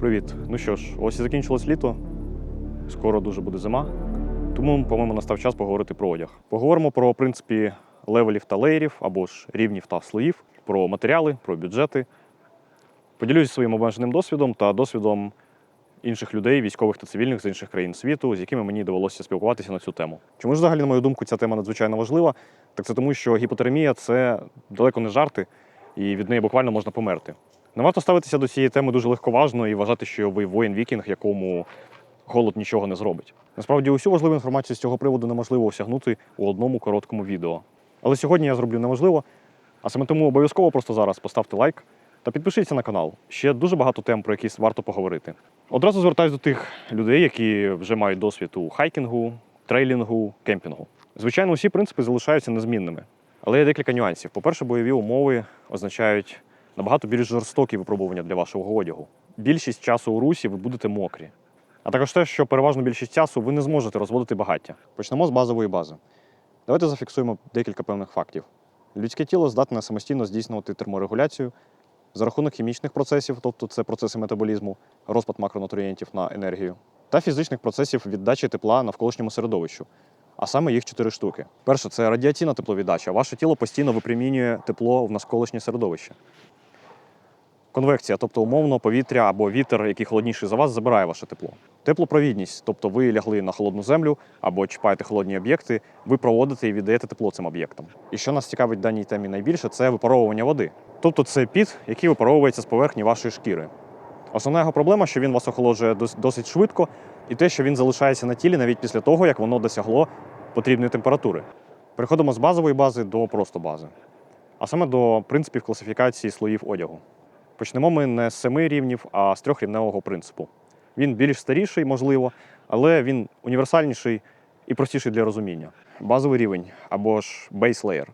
Привіт. Ну що ж, ось і закінчилось літо. Скоро дуже буде зима. Тому, по-моєму, настав час поговорити про одяг. Поговоримо про принципі левелів та леєрів або ж рівнів та слоїв, про матеріали, про бюджети. Поділюсь своїм обмеженим досвідом та досвідом інших людей, військових та цивільних з інших країн світу, з якими мені довелося спілкуватися на цю тему. Чому ж взагалі, на мою думку, ця тема надзвичайно важлива? Так це тому, що гіпотермія це далеко не жарти, і від неї буквально можна померти. Не варто ставитися до цієї теми дуже легковажно і вважати, що ви воїн-вікінг, якому голод нічого не зробить. Насправді, усю важливу інформацію з цього приводу неможливо осягнути у одному короткому відео. Але сьогодні я зроблю неможливо, а саме тому обов'язково просто зараз поставте лайк та підпишіться на канал. Ще дуже багато тем, про які варто поговорити. Одразу звертаюся до тих людей, які вже мають досвід у хайкінгу, трейлінгу, кемпінгу. Звичайно, усі принципи залишаються незмінними. Але є декілька нюансів. По-перше, бойові умови означають набагато більш жорстокі випробування для вашого одягу. Більшість часу у русі ви будете мокрі. А також те, що переважно більшість часу ви не зможете розводити багаття. Почнемо з базової бази. Давайте зафіксуємо декілька певних фактів. Людське тіло здатне самостійно здійснювати терморегуляцію за рахунок хімічних процесів, тобто це процеси метаболізму, розпад макронутрієнтів на енергію, та фізичних процесів віддачі тепла навколишньому середовищу, а саме їх чотири штуки. Перше це радіаційна тепловіддача. Ваше тіло постійно випромінює тепло в навколишнє середовище. Конвекція, тобто умовно повітря або вітер, який холодніший за вас, забирає ваше тепло. Теплопровідність, тобто ви лягли на холодну землю або чіпаєте холодні об'єкти, ви проводите і віддаєте тепло цим об'єктам. І що нас цікавить в даній темі найбільше, це випаровування води. Тобто це піт, який випаровується з поверхні вашої шкіри. Основна його проблема, що він вас охолоджує досить швидко, і те, що він залишається на тілі навіть після того, як воно досягло потрібної температури. Переходимо з базової бази до просто бази, а саме до принципів класифікації слоїв одягу. Почнемо ми не з семи рівнів, а з трьохрівневого принципу. Він більш старіший, можливо, але він універсальніший і простіший для розуміння. Базовий рівень або ж base layer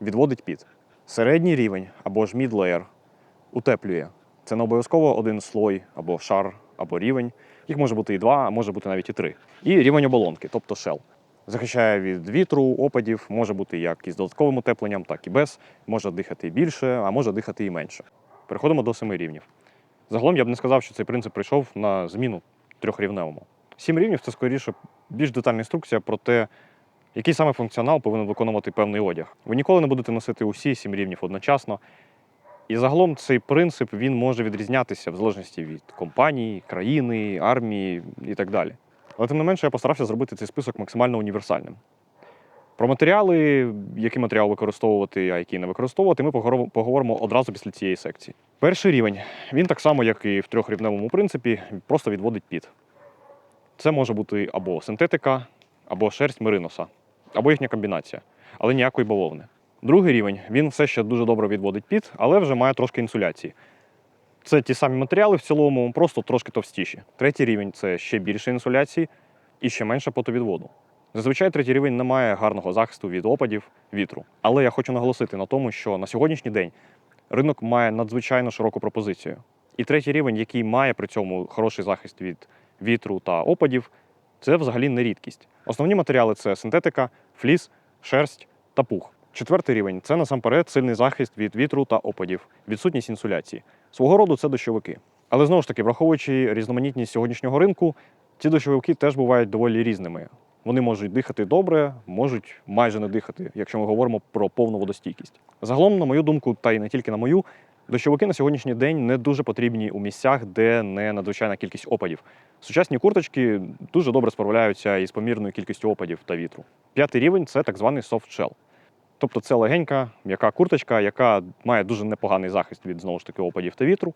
відводить під. Середній рівень або ж mid layer утеплює. Це не обов'язково один слой або шар, або рівень. Їх може бути і два, а може бути навіть і три. І рівень оболонки, тобто shell. Захищає від вітру, опадів, може бути як із додатковим утепленням, так і без. Може дихати більше, а може дихати і менше. Переходимо до семи рівнів. Загалом я б не сказав, що цей принцип прийшов на зміну трьохрівневому. Сім рівнів це скоріше більш детальна інструкція про те, який саме функціонал повинен виконувати певний одяг. Ви ніколи не будете носити усі сім рівнів одночасно. І загалом цей принцип він може відрізнятися в залежності від компанії, країни, армії і так далі. Але тим не менше я постарався зробити цей список максимально універсальним. Про матеріали, який матеріал використовувати, а який не використовувати, ми поговоримо- одразу після цієї секції. Перший рівень він так само, як і в трьохрівневому принципі, просто відводить під. Це може бути або синтетика, або шерсть мериноса, або їхня комбінація, але ніякої бавовни. Другий рівень він все ще дуже добре відводить під, але вже має трошки інсуляції. Це ті самі матеріали в цілому, просто трошки товстіші. Третій рівень це ще більше інсуляції і ще менше потовідводу. Зазвичай третій рівень не має гарного захисту від опадів, вітру. Але я хочу наголосити на тому, що на сьогоднішній день ринок має надзвичайно широку пропозицію. І третій рівень, який має при цьому хороший захист від вітру та опадів, це взагалі не рідкість. Основні матеріали це синтетика, фліс, шерсть та пух. Четвертий рівень це насамперед сильний захист від вітру та опадів, відсутність інсуляції. Свого роду це дощовики. Але знову ж таки, враховуючи різноманітність сьогоднішнього ринку, ці дощовики теж бувають доволі різними. Вони можуть дихати добре, можуть майже не дихати, якщо ми говоримо про повну водостійкість. Загалом, на мою думку, та й не тільки на мою, дощовики на сьогоднішній день не дуже потрібні у місцях, де не надзвичайна кількість опадів. Сучасні курточки дуже добре справляються із помірною кількістю опадів та вітру. П'ятий рівень це так званий soft shell. Тобто це легенька, м'яка курточка, яка має дуже непоганий захист від знову ж таки опадів та вітру,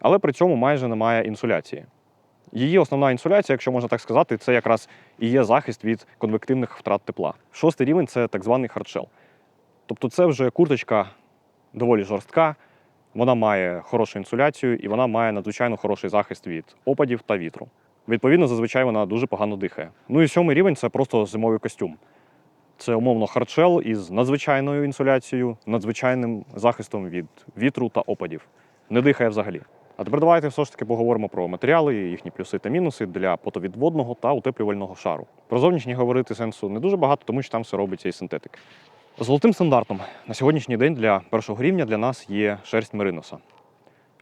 але при цьому майже немає інсуляції. Її основна інсуляція, якщо можна так сказати, це якраз і є захист від конвективних втрат тепла. Шостий рівень це так званий хардшел. Тобто це вже курточка доволі жорстка, вона має хорошу інсуляцію і вона має надзвичайно хороший захист від опадів та вітру. Відповідно, зазвичай вона дуже погано дихає. Ну і сьомий рівень це просто зимовий костюм. Це умовно хардшел із надзвичайною інсуляцією, надзвичайним захистом від вітру та опадів. Не дихає взагалі. А тепер давайте все ж таки поговоримо про матеріали, їхні плюси та мінуси для потовідводного та утеплювального шару. Про зовнішні говорити сенсу не дуже багато, тому що там все робиться із синтетики. Золотим стандартом на сьогоднішній день для першого рівня для нас є шерсть мериноса.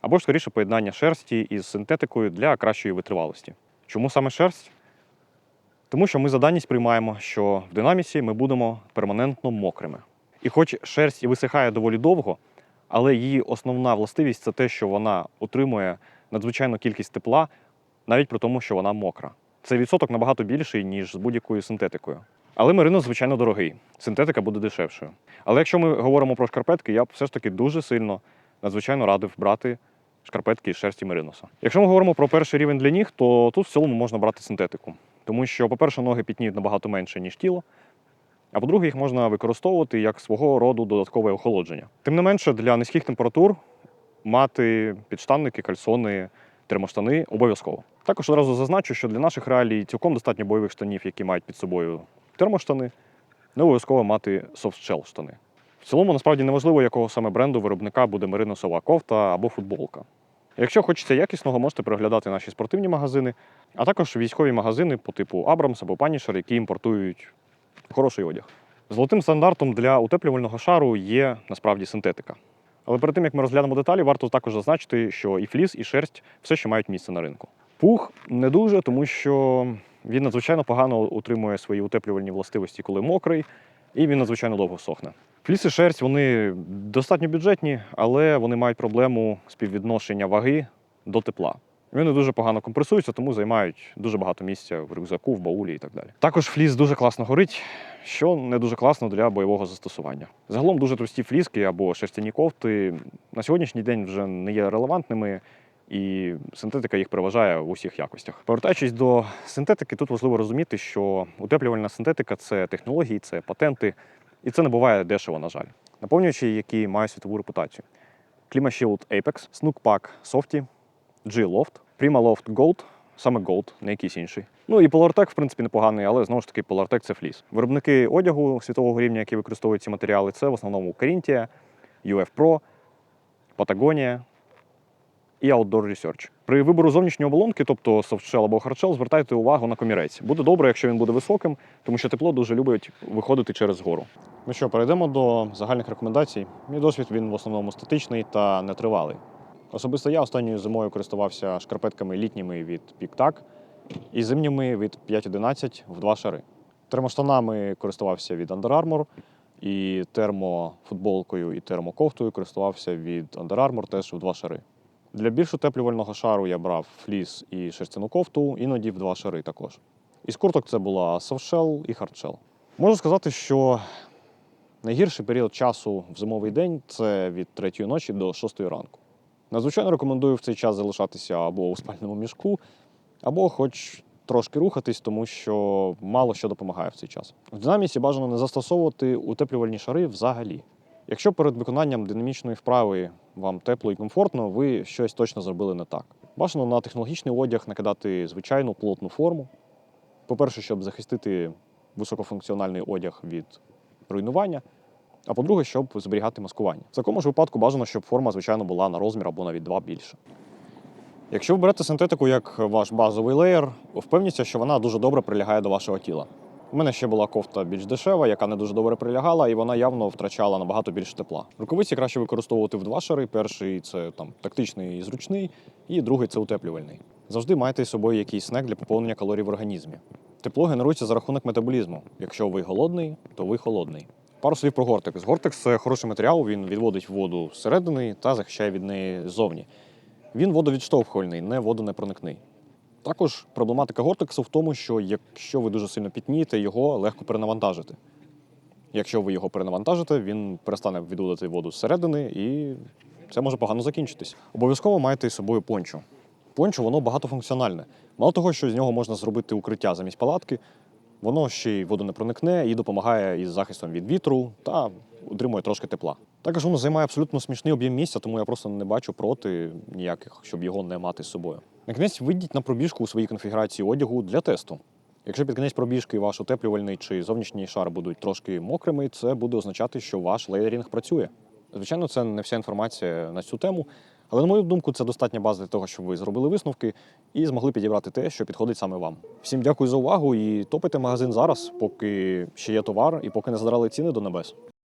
або ж скоріше поєднання шерсті із синтетикою для кращої витривалості. Чому саме шерсть? Тому що ми за даність приймаємо, що в динаміці ми будемо перманентно мокрими. І хоч шерсть і висихає доволі довго, але її основна властивість це те, що вона отримує надзвичайну кількість тепла, навіть при тому, що вона мокра. Цей відсоток набагато більший, ніж з будь-якою синтетикою. Але мерино, звичайно, дорогий. Синтетика буде дешевшою. Але якщо ми говоримо про шкарпетки, я б все ж таки дуже сильно надзвичайно радив брати шкарпетки із шерсті мериноса. Якщо ми говоримо про перший рівень для ніг, то тут в цілому можна брати синтетику. Тому що, по-перше, ноги пітніють набагато менше, ніж тіло. А по-друге, їх можна використовувати як свого роду додаткове охолодження. Тим не менше, для низьких температур мати підштанники, кальсони, термоштани обов'язково. Також одразу зазначу, що для наших реалій цілком достатньо бойових штанів, які мають під собою термоштани, не обов'язково мати софтшел штани. В цілому, насправді неважливо, якого саме бренду виробника буде мериносова кофта або футболка. Якщо хочеться якісного, можете переглядати наші спортивні магазини, а також військові магазини по типу Абрамс або Punisher, які імпортують хороший одяг. Золотим стандартом для утеплювального шару є насправді синтетика. Але перед тим як ми розглянемо деталі, варто також зазначити, що і фліс, і шерсть все ще мають місце на ринку. Пух не дуже, тому що він надзвичайно погано утримує свої утеплювальні властивості, коли мокрий, і він надзвичайно довго сохне. Фліс і шерсть вони достатньо бюджетні, але вони мають проблему співвідношення ваги до тепла. Вони дуже погано компресуються, тому займають дуже багато місця в рюкзаку, в баулі і так далі. Також фліс дуже класно горить, що не дуже класно для бойового застосування. Загалом дуже товсті фліски або шерстяні кофти на сьогоднішній день вже не є релевантними, і синтетика їх переважає в усіх якостях. Повертаючись до синтетики, тут важливо розуміти, що утеплювальна синтетика це технології, це патенти, і це не буває дешево, на жаль. Наповнювачі, які мають світову репутацію. Climashield Apex, Snookpack Softy, G-Loft, Primaloft Gold, саме Gold, не якийсь інший. Ну і Polartec, в принципі, непоганий, але знову ж таки Polartec це фліс. Виробники одягу світового рівня, які використовують ці матеріали, це в основному Carinthia, UF Pro, Patagonia і Outdoor Research. При вибору зовнішньої оболонки, тобто softshell або hardshell, звертайте увагу на комірець. Буде добре, якщо він буде високим, тому що тепло дуже любить виходити через гору. Ну що, перейдемо до загальних рекомендацій. Мій досвід він в основному статичний та нетривалий. Особисто я останньою зимою користувався шкарпетками літніми від PicTac і зимніми від 5.11 в два шари. Термоштанами користувався від Under Armour, і термофутболкою і термокофтою користувався від Under Armour теж в два шари. Для більш утеплювального шару я брав фліс і шерстяну кофту, іноді в два шари також. Із курток це була софтшел і хардшел. Можу сказати, що найгірший період часу в зимовий день це від 3 ночі до 6 ранку. Надзвичайно рекомендую в цей час залишатися або у спальному мішку, або хоч трошки рухатись, тому що мало що допомагає в цей час. В динаміці бажано не застосовувати утеплювальні шари взагалі. Якщо перед виконанням динамічної вправи вам тепло і комфортно, ви щось точно зробили не так. Бажано на технологічний одяг накидати звичайну плотну форму. По-перше, щоб захистити високофункціональний одяг від руйнування. А по-друге, щоб зберігати маскування. В такому ж випадку бажано, щоб форма, звичайно, була на розмір або навіть два більше. Якщо ви берете синтетику як ваш базовий леєр, впевніться, що вона дуже добре прилягає до вашого тіла. У мене ще була кофта більш дешева, яка не дуже добре прилягала, і вона явно втрачала набагато більше тепла. Рукавиці краще використовувати в два шари. Перший це там тактичний і зручний, і другий це утеплювальний. Завжди майте з собою якийсь снек для поповнення калорій в організмі. Тепло генерується за рахунок метаболізму. Якщо ви голодний, то ви холодний. Пару слів про Гортекс. Гортекс це хороший матеріал, він відводить воду зсередини та захищає від неї ззовні. Він водовідштовхувальний, не водонепроникний. Також проблематика Гортексу в тому, що якщо ви дуже сильно пітнієте, його легко перенавантажити. Якщо ви його перенавантажите, він перестане відводити воду зсередини і це може погано закінчитись. Обов'язково майте з собою пончо. Пончо воно багатофункціональне. Мало того, що з нього можна зробити укриття замість палатки, воно ще й водонепроникне і допомагає із захистом від вітру та утримує трошки тепла. Також воно займає абсолютно смішний об'єм місця, тому я просто не бачу проти ніяких, щоб його не мати з собою. На кінець вийдіть на пробіжку у своїй конфігурації одягу для тесту. Якщо під кінець пробіжки ваш утеплювальний чи зовнішній шар будуть трошки мокрими, це буде означати, що ваш леєрінг працює. Звичайно, це не вся інформація на цю тему, але на мою думку, це достатня база для того, щоб ви зробили висновки і змогли підібрати те, що підходить саме вам. Всім дякую за увагу і топайте магазин зараз, поки ще є товар і поки не задрали ціни до небес.